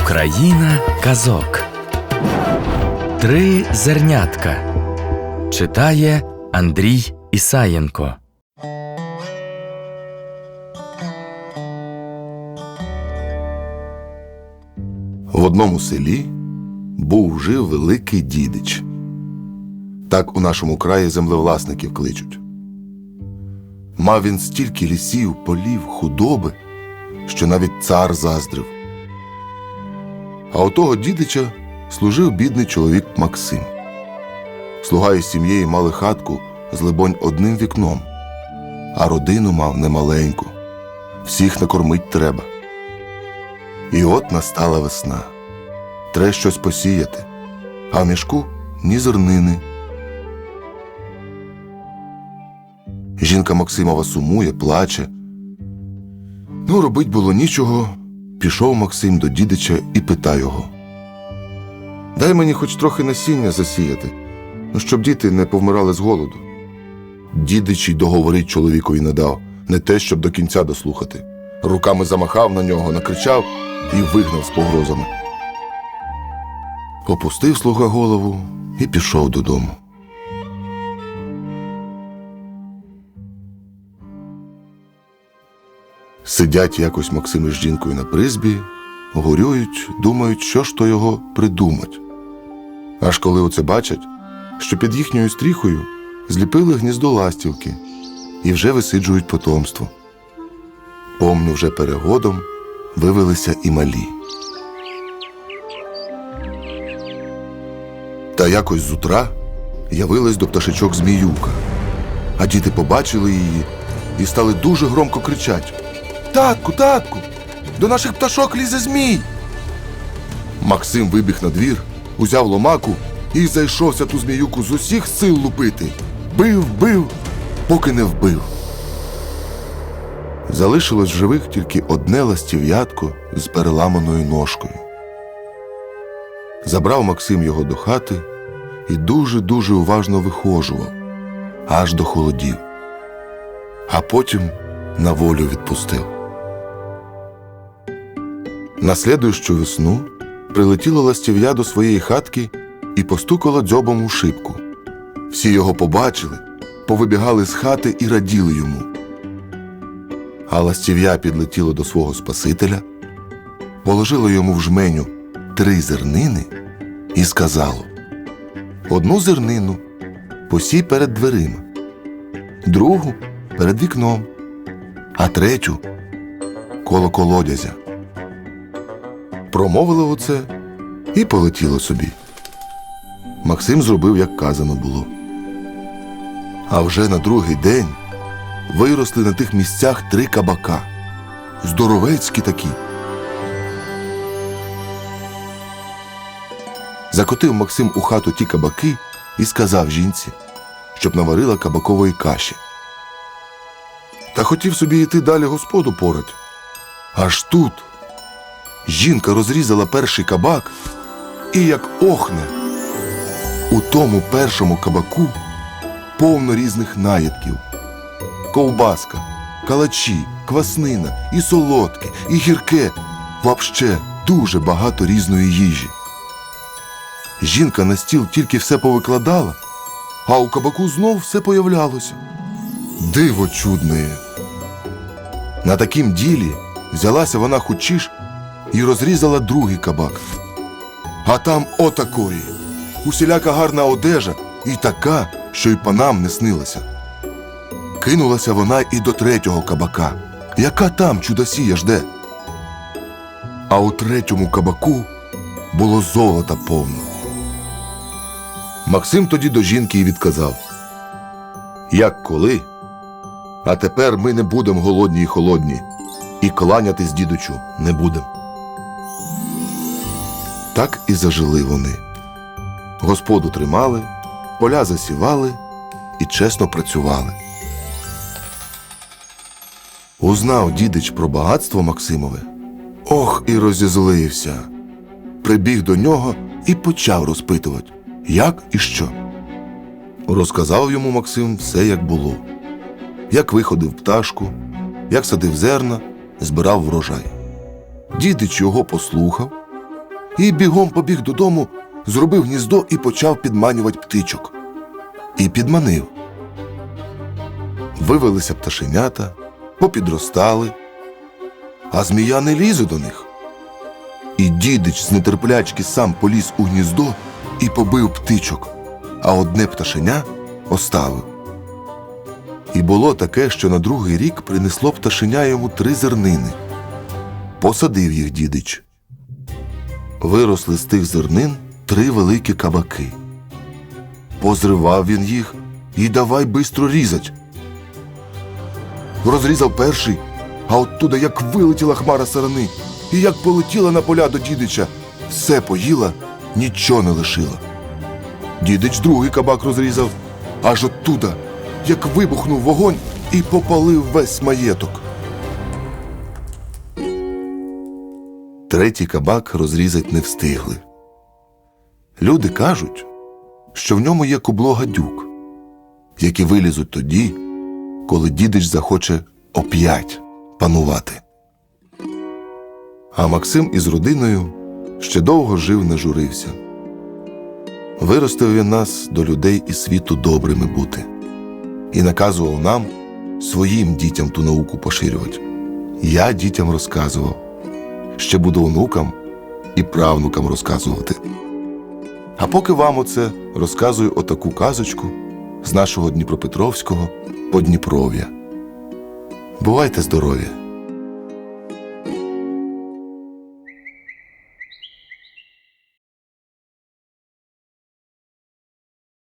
Україна казок. Три зернятка. Читає Андрій Ісаєнко. В одному селі був жив великий дідич. Так у нашому краї землевласників кличуть. Мав він стільки лісів, полів, худоби, що навіть цар заздрив. А у того дідича служив бідний чоловік Максим. Слуга із сім'єю мали хатку з либонь одним вікном, а родину мав немаленьку. Всіх накормить треба. І от настала весна. Треба щось посіяти, а в мішку ні зернини. Жінка Максимова сумує, плаче. Ну, робить було нічого. Пішов Максим до дідича і питає його. Дай мені хоч трохи насіння засіяти, ну, щоб діти не повмирали з голоду. Дідич й договорить чоловікові не дав, не те, щоб до кінця дослухати. Руками замахав на нього, накричав і вигнав з погрозами. Опустив слуга голову і пішов додому. Сидять якось Максим із жінкою на призбі, горюють, думають, що ж то його придумать. Аж коли оце бачать, що під їхньою стріхою зліпили гніздо ластівки і вже висиджують потомство. Помню, вже перегодом вивелися і малі. Та якось з утра явилась до пташечок зміюка, а діти побачили її і стали дуже громко кричать Татку, татку, до наших пташок лізе змій. Максим вибіг на двір, узяв ломаку і зайшовся ту зміюку з усіх сил лупити. Бив, бив, поки не вбив. Залишилось живих тільки одне ластів'ятко з переламаною ножкою. Забрав Максим його до хати і дуже-дуже уважно вихожував, аж до холодів, а потім на волю відпустив. На слідуючу весну прилетіла ластів'я до своєї хатки і постукала дзьобом у шибку. Всі його побачили, повибігали з хати і раділи йому. А ластів'я підлетіло до свого Спасителя, положило йому в жменю три зернини і сказало: одну зернину посій перед дверима, другу перед вікном, а третю коло колодязя. Промовило оце і полетіло собі. Максим зробив, як казано було. А вже на другий день виросли на тих місцях три кабака. Здоровецькі такі. Закотив Максим у хату ті кабаки і сказав жінці, щоб наварила кабакової каші. Та хотів собі йти далі господу порать. Аж тут жінка розрізала перший кабак і як охне. У тому першому кабаку повно різних наїдків. Ковбаска, калачі, кваснина, і солодке, і гірке, вообще дуже багато різної їжі. Жінка на стіл тільки все повикладала, а у кабаку знов все появлялося. Диво чудне. На такім ділі взялася вона хучіш і розрізала другий кабак. А там отакої. Усіляка гарна одежа і така, що й панам не снилася. Кинулася вона і до третього кабака. Яка там чудосія жде? А у третьому кабаку було золота повно. Максим тоді до жінки й відказав: Як коли? А тепер ми не будемо голодні й холодні, і кланятись дідучу не будемо. Так і зажили вони. Господу тримали, поля засівали і чесно працювали. Узнав дідич про багатство Максимове. Ох, і розізлився. Прибіг до нього і почав розпитувати, як і що. Розказав йому Максим все, як було, як виходив пташку, як садив зерна, збирав врожай. Дідич його послухав і бігом побіг додому, зробив гніздо і почав підманювати птичок. І підманив. Вивелися пташенята, попідростали, а змія не лізе до них. І дідич з нетерплячки сам поліз у гніздо і побив птичок, а одне пташеня оставив. І було таке, що на другий рік принесло пташеня йому три зернини. Посадив їх дідич. Виросли з тих зернин три великі кабаки. Позривав він їх і давай бистро різать. Розрізав перший, а оттуда як вилетіла хмара сарани, і як полетіла на поля до дідича, все поїла, нічого не лишила. Дідич другий кабак розрізав, аж оттуда, як вибухнув вогонь і попалив весь маєток. Третій кабак розрізать не встигли. Люди кажуть, що в ньому є кубло гадюк, які вилізуть тоді, коли дідич захоче оп'ять панувати. А Максим із родиною ще довго жив, не журився. Виростив він нас до людей і світу добрими бути, і наказував нам своїм дітям ту науку поширювати. Я дітям розказував, ще буду онукам і правнукам розказувати. А поки вам оце розказую отаку казочку з нашого Дніпропетровського Подніпров'я. Бувайте здорові!